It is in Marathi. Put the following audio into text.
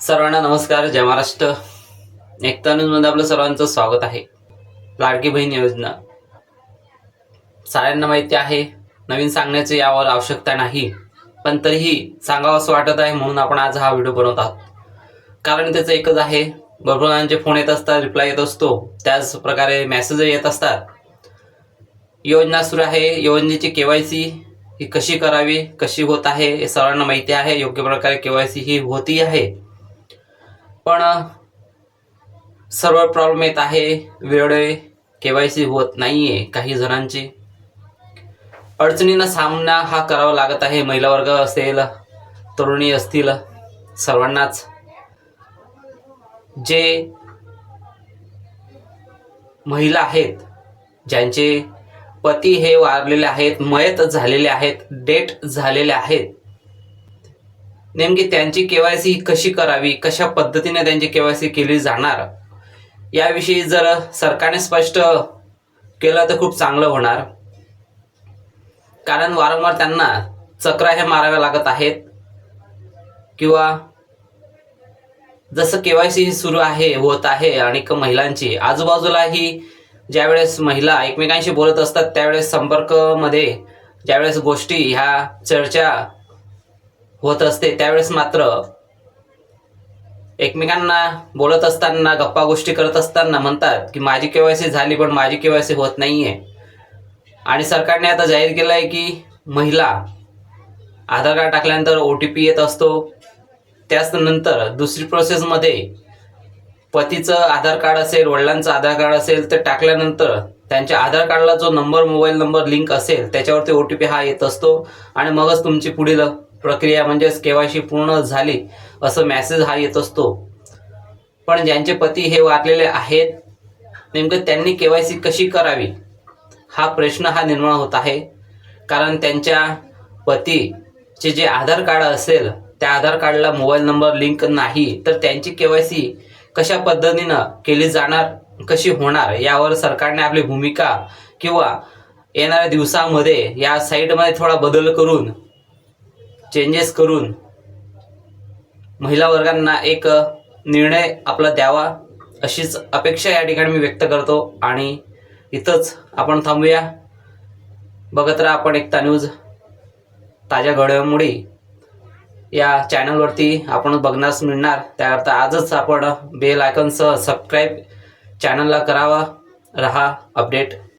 सर्वांना नमस्कार जय महाराष्ट्र. एकता न्यूजमध्ये आपलं सर्वांचं स्वागत आहे. लाडकी बहीण योजना. साऱ्यांना माहिती आहे नवीन सांगण्याची यावर आवश्यकता नाही पण तरीही सांगावं असं वाटत आहे म्हणून आपण आज हा व्हिडिओ बनवत आहोत. कारण त्याचं एकच आहे भरपूर जणांचे फोन येत असतात रिप्लाय येत असतो त्याच प्रकारे मेसेज येत असतात. योजना सुरू आहे योजनेची केवायसी ही कशी करावी कशी होत आहे हे सर्वांना माहिती आहे योग्य प्रकारे केवायसी ही होती आहे. पण सर्व प्रॉब्लेम येत आहे. वेळे केवायसी होत नाही आहे काही जणांची. अडचणींना सामना हा करावा लागत आहे. महिला वर्ग असेल तरुणी असतील सर्वांनाच. जे महिला आहेत ज्यांचे पती हे वारलेले आहेत मयत झालेले आहेत डेट झालेले आहेत नेमकी त्यांची केवायसी कशी करावी कशा पद्धतीने त्यांची केवायसी केली जाणार? याविषयी जर सरकारने स्पष्ट केलं तर खूप चांगलं होणार. कारण वारंवार त्यांना चक्रा हे माराव्या लागत आहेत. किंवा जसं केवायसी ही सुरू आहे होत आहे आणि महिलांची आजूबाजूलाही ज्यावेळेस महिला एकमेकांशी बोलत असतात त्यावेळेस संपर्कमध्ये ज्यावेळेस गोष्टी ह्या चर्चा होत असते. त्यावेळेस मात्र एकमेकांना बोलत असताना गप्पा गोष्टी करत असताना म्हणतात की माझी केवायसी झाली पण माझी केवायसी होत नाहीये. आणि सरकारने आता जाहीर केलं आहे की महिला आधार कार्ड टाकल्यानंतर ओ टी पी येत असतो. त्याच नंतर दुसरी प्रोसेसमध्ये पतीचं आधार कार्ड असेल वडिलांचं आधार कार्ड असेल तर टाकल्यानंतर त्यांच्या आधार कार्डला जो नंबर मोबाईल नंबर लिंक असेल त्याच्यावरती ओ टी पी हा येत असतो. आणि मगच तुमची पुढील प्रक्रिया म्हणजेच केवायसी पूर्ण झाली असं मॅसेज हा येत असतो. पण ज्यांचे पती हे वारलेले आहेत नेमकं त्यांनी केवायसी कशी करावी? हा प्रश्न हा निर्माण होत आहे. कारण त्यांच्या पतीचे जे आधार कार्ड असेल त्या आधार कार्डला मोबाईल नंबर लिंक नाही तर त्यांची केवायसी कशा पद्धतीनं केली जाणार कशी होणार यावर सरकारने आपली भूमिका किंवा येणाऱ्या दिवसामध्ये या साईटमध्ये थोडा बदल करून चेंजेस करून महिला वर्गांना एक निर्णय आपला द्यावा अशीच अपेक्षा या ठिकाणी मी व्यक्त करतो. आणि इथंच आपण थांबूया. बघत राहा आपण एकता न्यूज. ताज्या घडामोडी या चॅनलवरती आपण बघण्यास मिळणार. त्याकरता आजच आपण बेल आयकनसह सबस्क्राईब चॅनलला करावा. रहा अपडेट